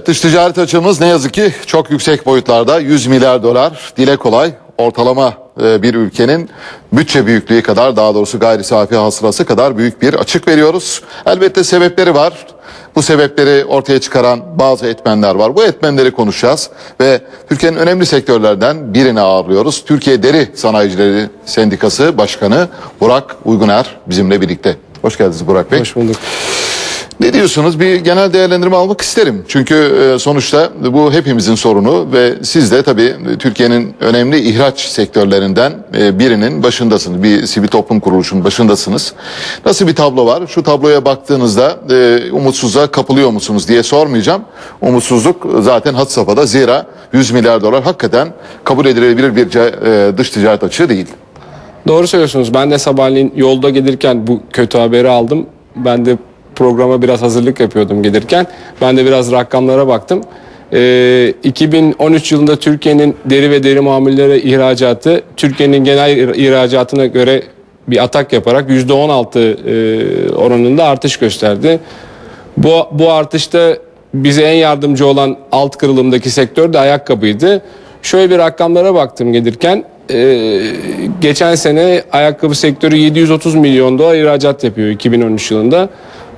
Evet dış ticaret açığımız ne yazık ki çok yüksek boyutlarda 100 milyar dolar dile kolay ortalama e, bir ülkenin bütçe büyüklüğü kadar daha doğrusu gayri safi hasılası kadar büyük bir açık veriyoruz. Elbette sebepleri var. Bu sebepleri ortaya çıkaran bazı etmenler var. Bu etmenleri konuşacağız ve Türkiye'nin önemli sektörlerden birini ağırlıyoruz. Türkiye Deri Sanayicileri Sendikası Başkanı Burak Uyguner bizimle birlikte. Hoş geldiniz Burak Bey. Hoş bulduk. Ne diyorsunuz? Bir genel değerlendirme almak isterim. Çünkü e, sonuçta bu hepimizin sorunu ve siz de tabii Türkiye'nin önemli ihraç sektörlerinden e, birinin başındasınız. Bir sivil toplum kuruluşunun başındasınız. Nasıl bir tablo var? Şu tabloya baktığınızda e, umutsuzluğa kapılıyor musunuz diye sormayacağım. Umutsuzluk zaten had safhada. Zira 100 milyar dolar hakikaten kabul edilebilir bir dış ticaret açığı değil. Doğru söylüyorsunuz. Ben de sabahleyin yolda gelirken bu kötü haberi aldım. Ben de programa biraz hazırlık yapıyordum gelirken. Ben de biraz rakamlara baktım. Ee, 2013 yılında Türkiye'nin deri ve deri mamulleri ihracatı Türkiye'nin genel ihra- ihracatına göre bir atak yaparak %16 e, oranında artış gösterdi. Bu, bu artışta bize en yardımcı olan alt kırılımdaki sektör de ayakkabıydı. Şöyle bir rakamlara baktım gelirken. Ee, geçen sene ayakkabı sektörü 730 milyon dolar ihracat yapıyor 2013 yılında.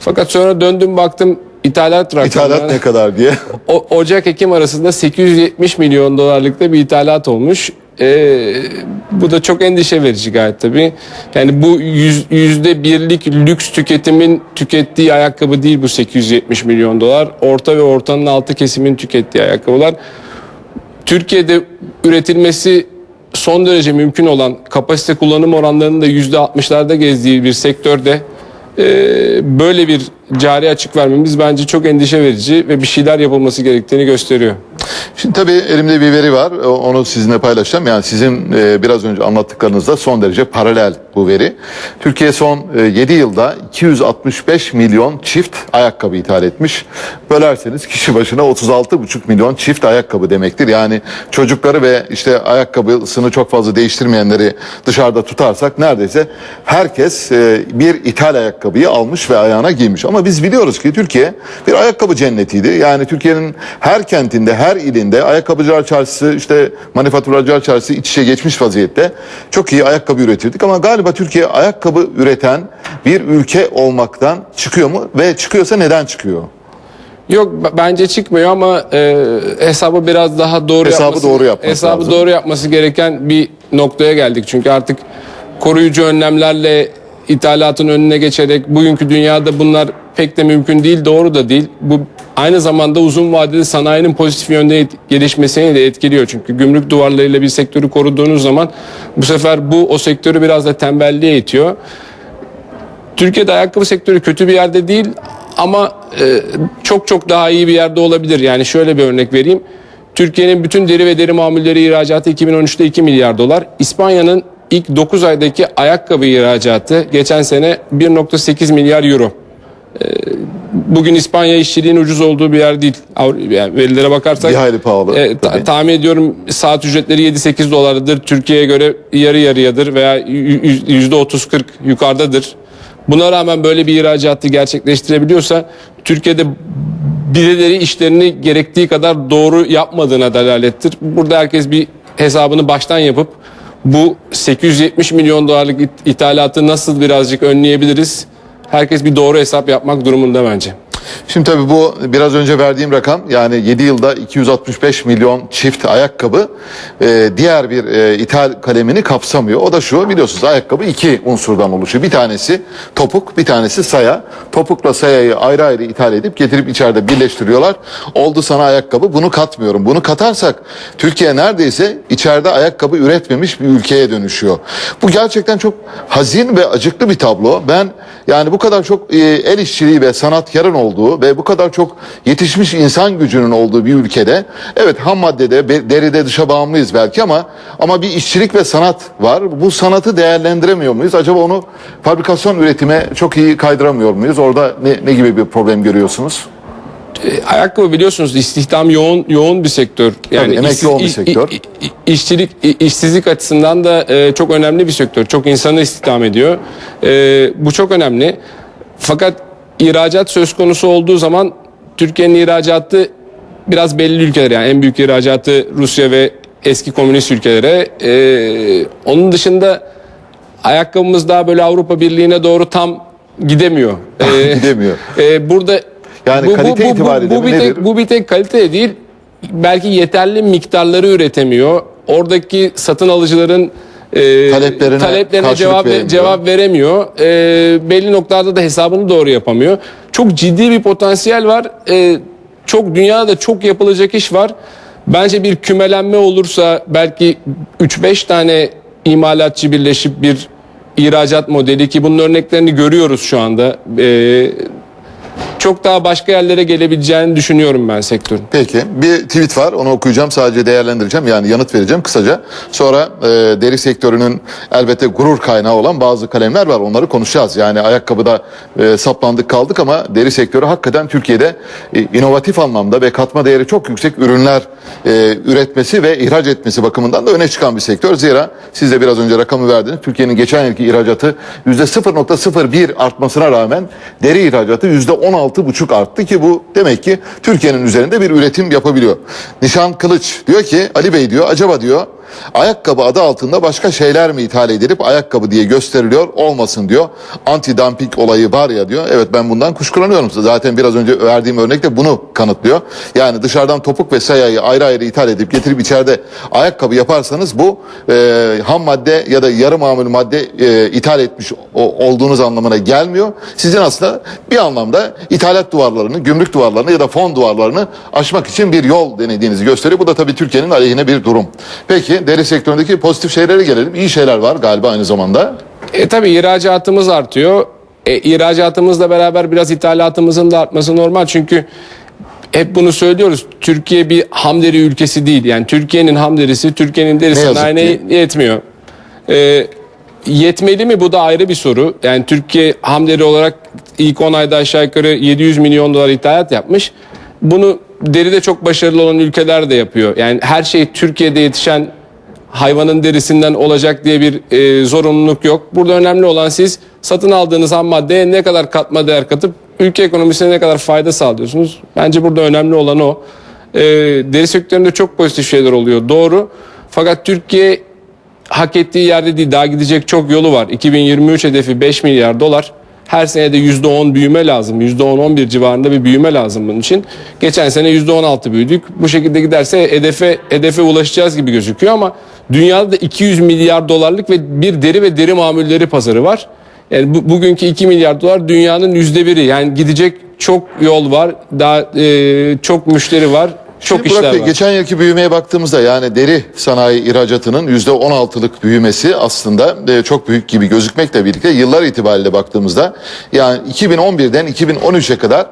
Fakat sonra döndüm baktım ithalat rakamları. İthalat ne kadar diye. O- Ocak-Ekim arasında 870 milyon dolarlıkta bir ithalat olmuş. Ee, bu da çok endişe verici gayet tabii. Yani bu yüz- yüzde birlik lüks tüketimin tükettiği ayakkabı değil bu 870 milyon dolar. Orta ve ortanın altı kesimin tükettiği ayakkabılar. Türkiye'de üretilmesi son derece mümkün olan kapasite kullanım oranlarının da yüzde 60'larda gezdiği bir sektörde e, böyle bir cari açık vermemiz bence çok endişe verici ve bir şeyler yapılması gerektiğini gösteriyor. Şimdi tabii elimde bir veri var. Onu sizinle paylaşacağım. Yani sizin e, biraz önce anlattıklarınızda son derece paralel bu veri. Türkiye son e, 7 yılda 265 milyon çift ayakkabı ithal etmiş. Bölerseniz kişi başına 36,5 milyon çift ayakkabı demektir. Yani çocukları ve işte ayakkabısını çok fazla değiştirmeyenleri dışarıda tutarsak neredeyse herkes e, bir ithal ayakkabıyı almış ve ayağına giymiş. Ama biz biliyoruz ki Türkiye bir ayakkabı cennetiydi. Yani Türkiye'nin her kentinde, her ilinde ayakkabıcılar çarşısı, işte manifaturacılar çarşısı iç içe geçmiş vaziyette. Çok iyi ayakkabı üretirdik ama galiba Türkiye ayakkabı üreten bir ülke olmaktan çıkıyor mu? Ve çıkıyorsa neden çıkıyor? Yok bence çıkmıyor ama e, hesabı biraz daha doğru Hesabı yapması, doğru yapması hesabı lazım. doğru yapması gereken bir noktaya geldik. Çünkü artık koruyucu önlemlerle ithalatın önüne geçerek bugünkü dünyada bunlar pek de mümkün değil, doğru da değil. Bu aynı zamanda uzun vadede sanayinin pozitif yönde gelişmesini de etkiliyor. Çünkü gümrük duvarlarıyla bir sektörü koruduğunuz zaman bu sefer bu o sektörü biraz da tembelliğe itiyor. Türkiye'de ayakkabı sektörü kötü bir yerde değil ama e, çok çok daha iyi bir yerde olabilir. Yani şöyle bir örnek vereyim. Türkiye'nin bütün deri ve deri mamulleri ihracatı 2013'te 2 milyar dolar. İspanya'nın ilk 9 aydaki ayakkabı ihracatı geçen sene 1.8 milyar euro. E, Bugün İspanya işçiliğin ucuz olduğu bir yer değil. Yani verilere bakarsak Bir hayli pahalı. e, ta- tahmin ediyorum saat ücretleri 7-8 dolardır. Türkiye'ye göre yarı yarıyadır veya %30-40 yukarıdadır. Buna rağmen böyle bir ihracatı gerçekleştirebiliyorsa Türkiye'de birileri işlerini gerektiği kadar doğru yapmadığına delalettir. Burada herkes bir hesabını baştan yapıp bu 870 milyon dolarlık it- ithalatı nasıl birazcık önleyebiliriz? Herkes bir doğru hesap yapmak durumunda bence. Şimdi tabii bu biraz önce verdiğim rakam yani 7 yılda 265 milyon çift ayakkabı e, diğer bir e, ithal kalemini kapsamıyor. O da şu biliyorsunuz ayakkabı iki unsurdan oluşuyor. Bir tanesi topuk bir tanesi saya. Topukla sayayı ayrı ayrı ithal edip getirip içeride birleştiriyorlar. Oldu sana ayakkabı bunu katmıyorum. Bunu katarsak Türkiye neredeyse içeride ayakkabı üretmemiş bir ülkeye dönüşüyor. Bu gerçekten çok hazin ve acıklı bir tablo. Ben yani bu kadar çok e, el işçiliği ve sanatkarın olduğu ve bu kadar çok yetişmiş insan gücünün olduğu bir ülkede evet ham maddede deride dışa bağımlıyız belki ama ama bir işçilik ve sanat var. Bu sanatı değerlendiremiyor muyuz? Acaba onu fabrikasyon üretime çok iyi kaydıramıyor muyuz? Orada ne, ne gibi bir problem görüyorsunuz? E, ayakkabı biliyorsunuz istihdam yoğun yoğun bir sektör. Tabii, emek işsiz- yoğun bir sektör. işçilik işsizlik açısından da e, çok önemli bir sektör. Çok insanı istihdam ediyor. E, bu çok önemli. Fakat ihracat söz konusu olduğu zaman Türkiye'nin ihracatı biraz belli ülkeler yani en büyük ihracatı Rusya ve eski komünist ülkelere. Ee, onun dışında ayakkabımız daha böyle Avrupa Birliği'ne doğru tam gidemiyor. Ee, Gidemiyor. e, burada Yani kalite itibariyle bu, mi bir nedir? tek, bu bir tek kalite değil. Belki yeterli miktarları üretemiyor. Oradaki satın alıcıların e, Taleplerine karşılık cevap veremiyor. cevap veremiyor. E, belli noktalarda da hesabını doğru yapamıyor. Çok ciddi bir potansiyel var. E, çok dünyada çok yapılacak iş var. Bence bir kümelenme olursa belki 3-5 tane imalatçı birleşip bir ihracat modeli ki bunun örneklerini görüyoruz şu anda. E, çok daha başka yerlere gelebileceğini düşünüyorum ben sektörün. Peki bir tweet var onu okuyacağım sadece değerlendireceğim yani yanıt vereceğim kısaca. Sonra e, deri sektörünün elbette gurur kaynağı olan bazı kalemler var onları konuşacağız. Yani ayakkabıda e, saplandık kaldık ama deri sektörü hakikaten Türkiye'de e, inovatif anlamda ve katma değeri çok yüksek ürünler e, üretmesi ve ihraç etmesi bakımından da öne çıkan bir sektör. Zira siz de biraz önce rakamı verdiniz. Türkiye'nin geçen yılki ihracatı %0.01 artmasına rağmen deri ihracatı %16,5 arttı ki bu demek ki Türkiye'nin üzerinde bir üretim yapabiliyor. Nişan Kılıç diyor ki Ali Bey diyor acaba diyor ayakkabı adı altında başka şeyler mi ithal edilip ayakkabı diye gösteriliyor olmasın diyor. Anti dumping olayı var ya diyor. Evet ben bundan kuşkulanıyorum. Zaten biraz önce verdiğim örnek de bunu kanıtlıyor. Yani dışarıdan topuk ve sayayı ayrı ayrı ithal edip getirip içeride ayakkabı yaparsanız bu e, ham madde ya da yarı mamul madde e, ithal etmiş o- olduğunuz anlamına gelmiyor. Sizin aslında bir anlamda ithalat duvarlarını, gümrük duvarlarını ya da fon duvarlarını aşmak için bir yol denediğinizi gösteriyor. Bu da tabii Türkiye'nin aleyhine bir durum. Peki deri sektöründeki pozitif şeylere gelelim. İyi şeyler var galiba aynı zamanda. E tabi ihracatımız artıyor. E, ihracatımızla beraber biraz ithalatımızın da artması normal çünkü hep bunu söylüyoruz. Türkiye bir hamderi ülkesi değil. Yani Türkiye'nin hamderisi Türkiye'nin deri Ne yazık ki. yetmiyor. E, yetmeli mi bu da ayrı bir soru. Yani Türkiye hamderi olarak ilk 10 ayda aşağı yukarı 700 milyon dolar ithalat yapmış. Bunu deride çok başarılı olan ülkeler de yapıyor. Yani her şey Türkiye'de yetişen hayvanın derisinden olacak diye bir e, zorunluluk yok. Burada önemli olan siz satın aldığınız ham maddeye ne kadar katma değer katıp ülke ekonomisine ne kadar fayda sağlıyorsunuz. Bence burada önemli olan o. E, deri sektöründe çok pozitif şeyler oluyor. Doğru. Fakat Türkiye hak ettiği yerde değil. Daha gidecek çok yolu var. 2023 hedefi 5 milyar dolar. Her sene de %10 büyüme lazım. %10-11 civarında bir büyüme lazım bunun için. Geçen sene %16 büyüdük. Bu şekilde giderse hedefe, hedefe ulaşacağız gibi gözüküyor ama dünyada da 200 milyar dolarlık ve bir deri ve deri mamulleri pazarı var. Yani bu, bugünkü 2 milyar dolar dünyanın yüzde biri. Yani gidecek çok yol var. Daha e, çok müşteri var. Çok Şimdi Burak işler Bey, var. geçen yılki büyümeye baktığımızda yani deri sanayi ihracatının %16'lık büyümesi aslında e, çok büyük gibi gözükmekle birlikte yıllar itibariyle baktığımızda yani 2011'den 2013'e kadar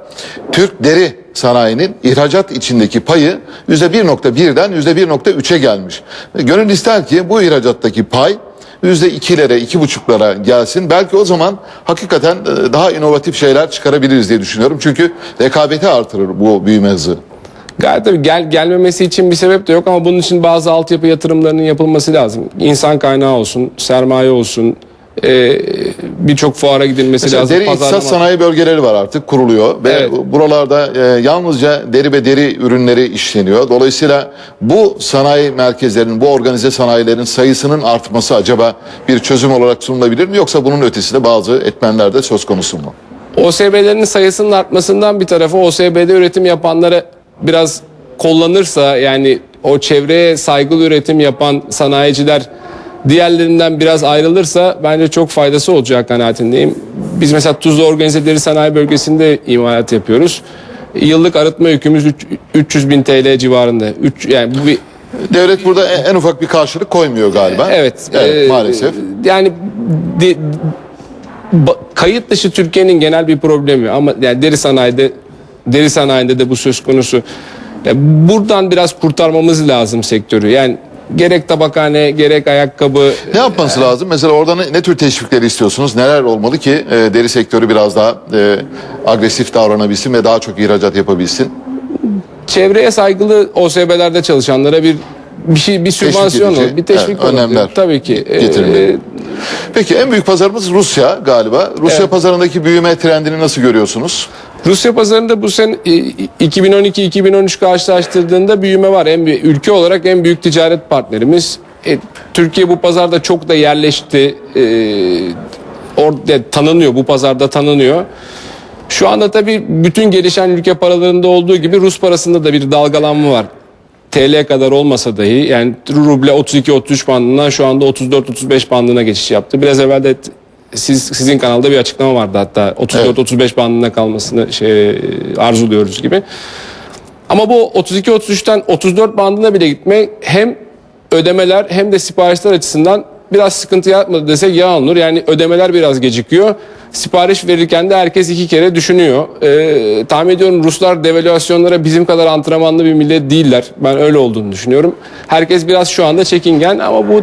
Türk deri sanayinin ihracat içindeki payı %1.1'den %1.3'e gelmiş. Ve Gönül ister ki bu ihracattaki pay %2'lere, iki buçuklara gelsin. Belki o zaman hakikaten e, daha inovatif şeyler çıkarabiliriz diye düşünüyorum. Çünkü rekabeti artırır bu büyüme hızı. Gayet tabii gel, gelmemesi için bir sebep de yok ama bunun için bazı altyapı yatırımlarının yapılması lazım. İnsan kaynağı olsun, sermaye olsun, e, birçok fuara gidilmesi Mesela lazım. deri iktisat pazarlama- sanayi bölgeleri var artık kuruluyor ve Evet. buralarda e, yalnızca deri ve deri ürünleri işleniyor. Dolayısıyla bu sanayi merkezlerinin, bu organize sanayilerin sayısının artması acaba bir çözüm olarak sunulabilir mi yoksa bunun ötesinde bazı etmenler de söz konusu mu? OSB'lerin sayısının artmasından bir tarafı OSB'de üretim yapanları biraz kullanırsa yani o çevreye saygılı üretim yapan sanayiciler diğerlerinden biraz ayrılırsa bence çok faydası olacak kanaatindeyim. Biz mesela Tuzla Organize Deri Sanayi Bölgesi'nde imalat yapıyoruz. Yıllık arıtma yükümüz üç- 300 bin TL civarında. Üç, yani bu bir Devlet burada en, en ufak bir karşılık koymuyor galiba. Evet. Evet, e, maalesef. Yani de- ba- kayıt dışı Türkiye'nin genel bir problemi ama yani deri sanayide deri sanayinde de bu söz konusu. Ya buradan biraz kurtarmamız lazım sektörü. Yani gerek tabakhane gerek ayakkabı Ne yapması lazım? Mesela orada ne, tür teşvikleri istiyorsunuz? Neler olmalı ki e, deri sektörü biraz daha e, agresif davranabilsin ve daha çok ihracat yapabilsin? çevreye saygılı OSB'lerde çalışanlara bir bir şey bir sübvansiyon edici, olur, bir teşvik evet, olur. önlemler Tabii ki. Ee. Peki en büyük pazarımız Rusya galiba. Rusya Evet. pazarındaki büyüme trendini nasıl görüyorsunuz? Rusya pazarında bu sene e, 2012-2013 karşılaştırdığında büyüme var. En büyük, ülke olarak en büyük ticaret partnerimiz. E, Türkiye bu pazarda çok da yerleşti. E, orada tanınıyor, bu pazarda tanınıyor. Şu anda tabii bütün gelişen ülke paralarında olduğu gibi Rus parasında da bir dalgalanma var. TL kadar olmasa dahi yani ruble 32-33 bandından şu anda 34-35 bandına geçiş yaptı. Biraz evvel de siz sizin kanalda bir açıklama vardı hatta 34-35 bandında kalmasını şey arzuluyoruz gibi. Ama bu 32-33'ten 34 bandına bile gitmek hem ödemeler hem de siparişler açısından biraz sıkıntı yaratmadı desek yalan olur. Yani ödemeler biraz gecikiyor. Sipariş verirken de herkes iki kere düşünüyor. Ee, tahmin ediyorum Ruslar devalüasyonlara bizim kadar antrenmanlı bir millet değiller. Ben öyle olduğunu düşünüyorum. Herkes biraz şu anda çekingen ama bu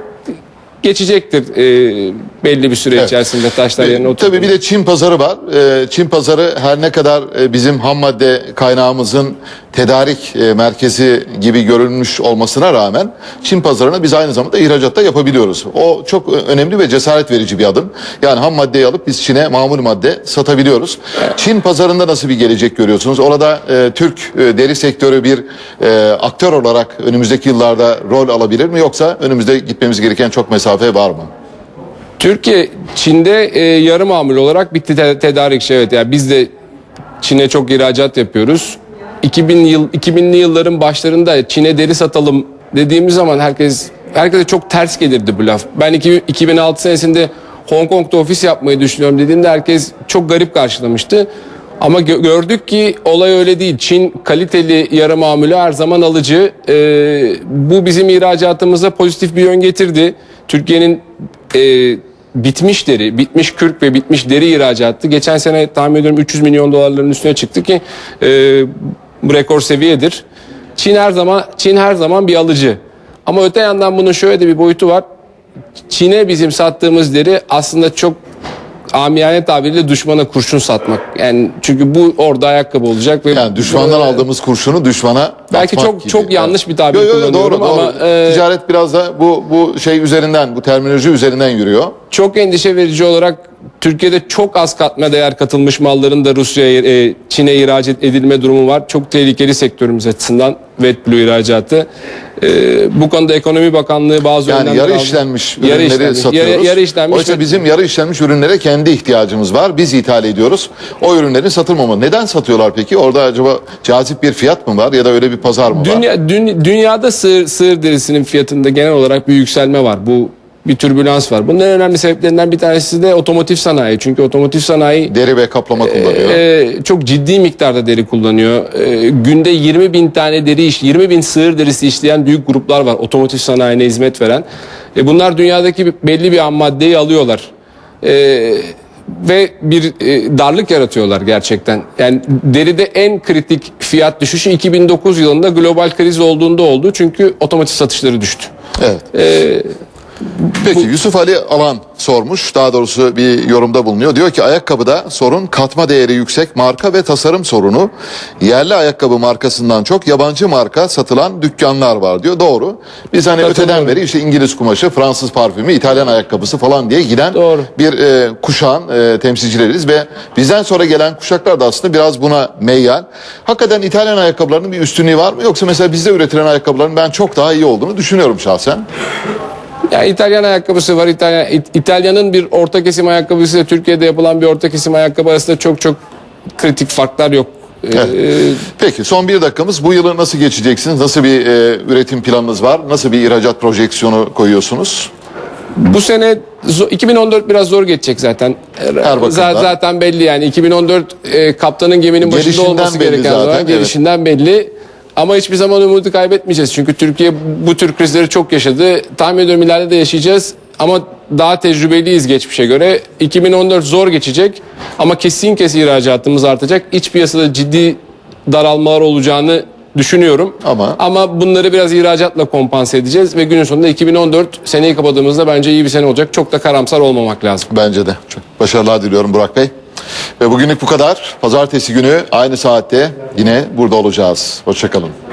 geçecektir ee, belli bir süre Evet. içerisinde taşlar Ee, yerine oturduğunda. Tabii bir de Çin pazarı var. Ee, Çin pazarı her ne kadar e, bizim ham madde kaynağımızın tedarik e, merkezi gibi görünmüş olmasına rağmen Çin pazarına biz aynı zamanda ihracatta yapabiliyoruz. O çok önemli ve cesaret verici bir adım. Yani ham maddeyi alıp biz Çin'e mamul madde satabiliyoruz. Çin pazarında nasıl bir gelecek görüyorsunuz? Orada e, Türk e, deri sektörü bir e, aktör olarak önümüzdeki yıllarda rol alabilir mi? Yoksa önümüzde gitmemiz gereken çok mesafe var mı? Türkiye Çin'de e, yarı mamul olarak bir te- tedarikçi evet yani biz de Çin'e çok ihracat yapıyoruz. 2000 yıl 2000'li yılların başlarında Çin'e deri satalım dediğimiz zaman herkes herkese çok ters gelirdi bu laf. Ben iki- 2006 senesinde Hong Kong'da ofis yapmayı düşünüyorum dediğimde herkes çok garip karşılamıştı. Ama gö- gördük ki olay öyle değil. Çin kaliteli yarı mamülü her zaman alıcı. Ee, bu bizim ihracatımıza pozitif bir yön getirdi. Türkiye'nin e, bitmiş deri, bitmiş kürk ve bitmiş deri ihracatı geçen sene tahmin ediyorum 300 milyon dolarların üstüne çıktı ki e, bu rekor seviyedir. Çin her zaman Çin her zaman bir alıcı. Ama öte yandan bunun şöyle de bir boyutu var. Çin'e bizim sattığımız deri aslında çok amiyane tabiriyle düşmana kurşun satmak. Yani çünkü bu orada ayakkabı olacak ve Yani düşmandan Ee, aldığımız kurşunu düşmana Belki çok- gibi. çok yanlış bir tabir Yo, yo, yo, kullanıyorum doğru, ama, doğru. e, ticaret biraz da bu bu şey üzerinden, bu terminoloji üzerinden yürüyor. çok endişe verici olarak Türkiye'de çok az katma değer katılmış malların da Rusya'ya, e, Çin'e ihraç edilme durumu var. Çok tehlikeli sektörümüz açısından wet blue ihracatı. E, bu konuda Ekonomi Bakanlığı bazı Yani yarı aldı. işlenmiş Yarı ürünleri işlenmiş, satıyoruz. Yarı, yarı işlenmiş Oysa ve- bizim yarı işlenmiş ürünlere kendi ihtiyacımız var. Biz ithal ediyoruz. O ürünlerin satılmamalı. Neden satıyorlar peki? Orada acaba cazip bir fiyat mı var ya da öyle bir pazar mı var? Dünya, dün- dünyada sığır, sığır derisinin fiyatında genel olarak bir yükselme var. Bu bir türbülans var. Bunun en önemli sebeplerinden bir tanesi de otomotiv sanayi. Çünkü otomotiv sanayi Deri ve kaplama kullanıyor. e, çok ciddi miktarda deri kullanıyor. E, günde 20 bin tane deri iş, 20 bin sığır derisi işleyen büyük gruplar var. Otomotiv sanayine hizmet veren. E, bunlar dünyadaki belli bir ham maddeyi alıyorlar. E, ve bir e, darlık yaratıyorlar gerçekten. Yani deride en kritik fiyat düşüşü 2009 yılında global kriz olduğunda oldu. Çünkü otomotiv satışları düştü. Evet. E, Peki Yusuf Ali Alan sormuş. Daha doğrusu bir yorumda bulunuyor. Diyor ki ayakkabıda sorun katma değeri yüksek marka ve tasarım sorunu. Yerli ayakkabı markasından çok yabancı marka satılan dükkanlar var diyor. Doğru. Biz hani Katılıyorum. öteden beri işte İngiliz kumaşı, Fransız parfümü, İtalyan ayakkabısı falan diye giden Doğru. bir e, kuşağın e, temsilcileriz ve bizden sonra gelen kuşaklar da aslında biraz buna meyyal. Hakikaten İtalyan ayakkabılarının bir üstünlüğü var mı? Yoksa mesela bizde üretilen ayakkabıların ben çok daha iyi olduğunu düşünüyorum şahsen. Ya İtalyan ayakkabısı var. İtalyan, İtalya'nın bir orta kesim ayakkabısı ile Türkiye'de yapılan bir orta kesim ayakkabı arasında çok çok kritik farklar yok. Ee, Evet. Peki son bir dakikamız. Bu yılı nasıl geçeceksiniz? Nasıl bir e, üretim planınız var? Nasıl bir ihracat projeksiyonu koyuyorsunuz? bu sene zo- 2014 biraz zor geçecek zaten. Her Z- bakımdan. zaten belli yani 2014 e, kaptanın geminin başında olması belli gereken zaten, zaman evet. gelişinden belli. Ama hiçbir zaman umudu kaybetmeyeceğiz. Çünkü Türkiye bu tür krizleri çok yaşadı. Tahmin ediyorum ileride de yaşayacağız. Ama daha tecrübeliyiz geçmişe göre. 2014 zor geçecek. Ama kesin kesin ihracatımız artacak. İç piyasada ciddi daralmalar olacağını düşünüyorum. Ama- ama bunları biraz ihracatla kompanse edeceğiz ve günün sonunda 2014 seneyi kapadığımızda bence iyi bir sene olacak. Çok da karamsar olmamak lazım. Bence de. Çok başarılar diliyorum Burak Bey. Ve bugünlük bu kadar. Pazartesi günü aynı saatte yine burada olacağız. Hoşçakalın.